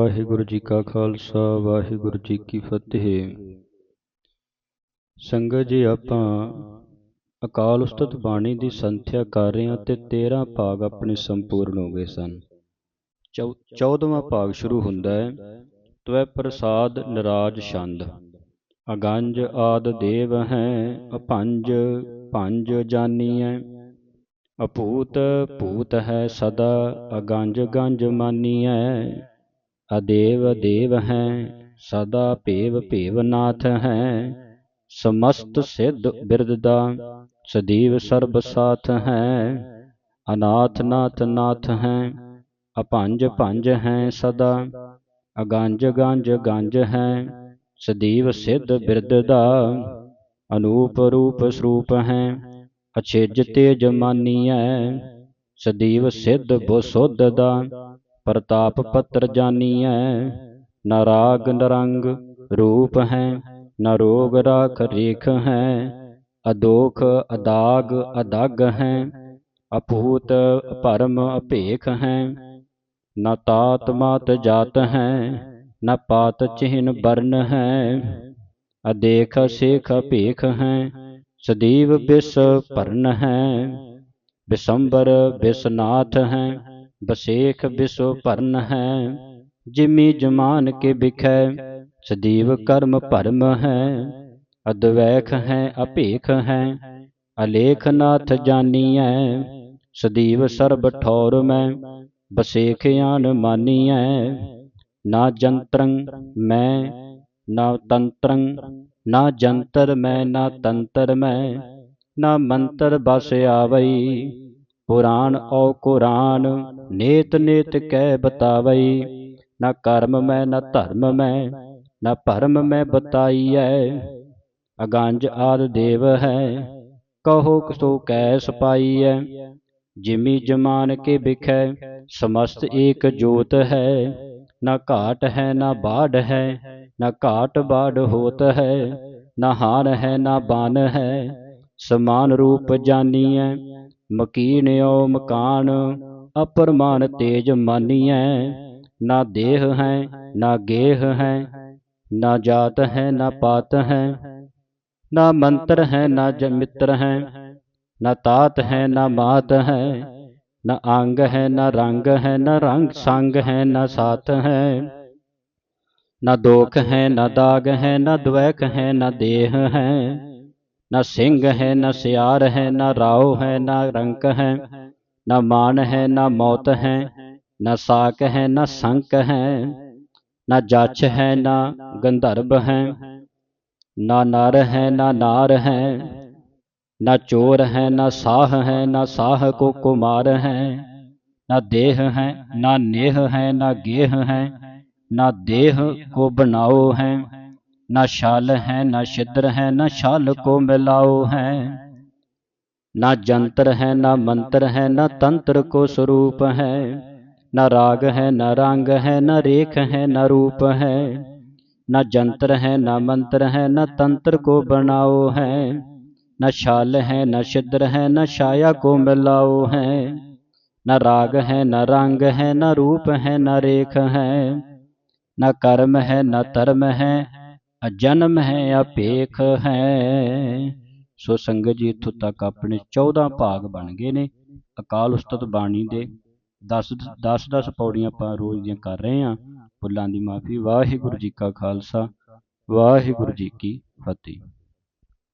ਵਾਹਿਗੁਰੂ ਜੀ ਕਾ ਖਾਲਸਾ, ਵਾਹਿਗੁਰੂ ਜੀ ਕੀ ਫਤਿਹ। ਸੰਗਤ ਜੀ, ਆਪਾਂ ਅਕਾਲ ਉਸਤਤ ਬਾਣੀ ਦੀ ਸੰਥਿਆ ਕਰ ਰਹੇ ਹਾਂ ਤੇ 13 ਭਾਗ ਆਪਣੇ ਸੰਪੂਰਨ ਹੋ ਗਏ ਸਨ। 14ਵਾਂ ਭਾਗ ਸ਼ੁਰੂ ਹੁੰਦਾ ਹੈ, ਤਵੈ ਪ੍ਰਸਾਦ ਨਰਾਜ ਛੰਦ। ਅਗੰਜ ਆਦ ਦੇਵ ਹੈ, ਅਪੰਜ ਪੰਜ ਜਾਨੀਐ ਅਪੂਤ ਭੂਤ ਹੈ ਸਦਾ, ਅਗੰਜ ਗੰਜ ਮਾਨੀਐ ਅਦੇਵ ਦੇਵ ਹੈ ਸਦਾ ਭੇਵ ਭੇਵਨਾਥ ਹੈ ਸਮਸਤ ਸਿੱਧ ਬਿਰਦ ਦਾ ਸਦੀਵ ਸਰਬ ਸਾਥ ਹੈ ਅਨਾਥ ਨਾਥ ਨਾਥ ਹੈ ਅਪੰਜ ਭੰਜ ਹੈ ਸਦਾ ਅਗੰਜ ਗੰਜ ਗੰਜ ਹੈ ਸਦੀਵ ਸਿੱਧ ਬਿਰਦ ਦਾ ਅਨੂਪ ਰੂਪ ਸਰੂਪ ਹੈ ਅਛੇਜ ਤੇਜ ਮਾਨੀਐ ਸਦੀਵ ਸਿੱਧ ਬੁਸੁੱਧ ਦਾ ਪ੍ਰਤਾਪ ਪੱਤਰ ਜਾਨੀਐ। ਨਾ ਰਾਗ ਨਰੰਗ ਰੂਪ ਹੈ, ਨ ਰੋਗ ਰਾਖ ਰੇਖ ਹੈ। ਅਦੋਖ ਅਦਾਗ ਅਦਗ ਹੈ ਅਪੂਤ ਭਰਮ ਅਭੇਖ ਹੈ। ਨ ਤਾਤ ਮਾਤ ਜਾਤ ਹੈ, ਨ ਪਾਤ ਚਿਹਨ ਬਰਨ ਹੈ। ਅਦੇਖ ਸੇਖ ਭੇਖ ਹੈ, ਸਦੀਵ ਬਿਸ ਭਰਨ ਹੈ। ਬਿਸੰਬਰ ਬਿਸਨਾਥ ਹੈ ਬਸੇਖ ਬਿਸੋ ਭਰਨ ਹੈ ਜਿਮੀ ਜਮਾਨ ਕੇ ਬਿਖੈ ਸਦੀਵ ਕਰਮ ਭਰਮ ਹੈ। ਅਦਵੈਖ ਹੈ ਅਭੇਖ ਹੈ। ਅਲੇਖ ਨਾਥ ਜਾਨੀਐ ਸਦੀਵ ਸਰਬ ਠੌਰ ਮੈਂ ਬਸੇਖ ਆਨ ਮਾਨੀਐ। ਨਾ ਜੰਤਰੰ ਮੈਂ ਨਾ ਤੰਤਰੰ ਨਾ ਜੰਤਰ ਮੈਂ ਨਾ ਤੰਤਰ ਮੈਂ ਨਾ ਮੰਤਰ ਬਸ ਆਵਈ। ਪੁਰਾਣ ਔ ਕੁਰਾਨ, ਨੇਤ ਨੇਤ ਕਹਿ ਬਤਾਵਈ। ਨਾ ਕਰਮ ਮੈਂ, ਨਾ ਧਰਮ ਮੈਂ, ਨਾ ਭਰਮ ਮੈਂ ਬਤਾਈਐ। ਅਗੰਜ ਆਦ ਦੇਵ ਹੈ, ਕਹੋ ਸੋ ਕੈ ਸਪਾਈਐ। ਜਿਮੀ ਜਮਾਨ ਕੇ ਵਿਖੈ, ਸਮਸਤ ਏਕ ਜੋਤ ਹੈ। ਨਾ ਘਾਟ ਹੈ, ਨਾ ਬਾੜ ਹੈ, ਨਾ ਘਾਟ ਬਾੜ ਹੋਤ ਹੈ। ਨਾ ਹਾਨ ਹੈ, ਨਾ ਬਾਨ ਹੈ, ਸਮਾਨ ਰੂਪ ਜਾਨੀਐ। ਮਕੀਨਿਓ ਮਕਾਨ ਅਪਰਮਾਨ ਤੇਜ ਮਾਨੀਐ ਨਾ ਦੇਹ ਹੈ ਨਾ ਗੇਹ ਹੈ ਨਾ ਜਾਤ ਹੈ ਨਾ ਪਾਤ ਹੈ ਨਾ ਮੰਤਰ ਹੈ ਨਾ ਮਿੱਤਰ ਹੈ ਨਾ ਤਾਤ ਹੈ ਨਾ ਮਾਤ ਹੈ ਨਾ ਅੰਗ ਹੈ ਨਾ ਰੰਗ ਹੈ ਨਾ ਰੰਗ ਸੰਗ ਹੈ ਨਾ ਸਾਥ ਹੈ ਨਾ ਦੋਖ ਹੈ ਨਾ ਦਾਗ ਹੈ ਨਾ ਦਵੈਕ ਹੈ ਨਾ ਦੇਹ ਹੈ ਨਾ ਸਿੰਘ ਹੈ ਨਾ ਸਿਆਰ ਹੈ ਨਾ ਰਾਉ ਹੈ ਨਾ ਰੰਕ ਹੈ ਨਾ ਮਾਨ ਹੈ ਨਾ ਮੌਤ ਹੈ ਨਾ ਸਾਕ ਹੈ ਨਾ ਸੰਕ ਹੈ ਨਾ ਜਛ ਹੈ ਨਾ ਗੰਧਰਵ ਹੈ ਨਾ ਨਰ ਹੈ ਨਾ ਨਾਰ ਹੈ ਨਾ ਚੋਰ ਹੈ ਨਾ ਸਾਹ ਹੈ ਨਾ ਸਾਹ ਕੋ ਕੁਮਾਰ ਹੈ ਨਾ ਦੇਹ ਹੈ ਨਾ ਨੇਹ ਹੈ ਨਾ ਗੇਹ ਹੈ ਨਾ ਦੇਹ ਕੋ ਬਣਾਓ ਹੈ ਨਾ ਛਲ ਹੈ ਨਾ ਛਿਦਰ ਹੈ ਨਾ ਛਲ ਕੋ ਮਿਲਾਓ ਹੈ ਨਾ ਜੰਤਰ ਹੈ ਨਾ ਮੰਤਰ ਹੈ ਨਾ ਤੰਤਰ ਕੋ ਸਰੂਪ ਹੈ ਨਾ ਰਾਗ ਹੈ ਨਾ ਰੰਗ ਹੈ ਨਾ ਰੇਖ ਹੈ ਨਾ ਰੂਪ ਹੈ ਨਾ ਜੰਤਰ ਹੈ ਨਾ ਮੰਤਰ ਹੈ ਨਾ ਤੰਤਰ ਕੋ ਬਣਾਓ ਹੈ ਨਾ ਛਾਲ ਹੈ ਨਾ ਛਿਦਰ ਹੈ ਨਾ ਛਾਇਆ ਕੋ ਮਿਲਾਓ ਹੈ ਨਾ ਰਾਗ ਹੈ ਨਾ ਰੰਗ ਹੈ ਨਾ ਰੂਪ ਹੈ ਨਾ ਰੇਖ ਹੈ ਨਾ ਕਰਮ ਹੈ ਨਾ ਧਰਮ ਹੈ ਅਜਨਮ ਹੈ ਅਪੇਖ ਹੈ। ਸੋ ਸੰਗਤ ਜੀ, ਇੱਥੋਂ ਤੱਕ ਆਪਣੇ 14 ਭਾਗ ਬਣ ਗਏ ਨੇ। ਅਕਾਲ ਉਸਤਤ ਬਾਣੀ ਦੇ 10 10 10 ਪੌੜੀਆਂ ਆਪਾਂ ਰੋਜ਼ ਦੀਆਂ ਕਰ ਰਹੇ ਹਾਂ। ਭੁੱਲਾਂ ਦੀ ਮਾਫੀ, ਵਾਹਿਗੁਰੂ ਜੀ ਕਾ ਖਾਲਸਾ, ਵਾਹਿਗੁਰੂ ਜੀ ਕੀ ਫਤਿਹ।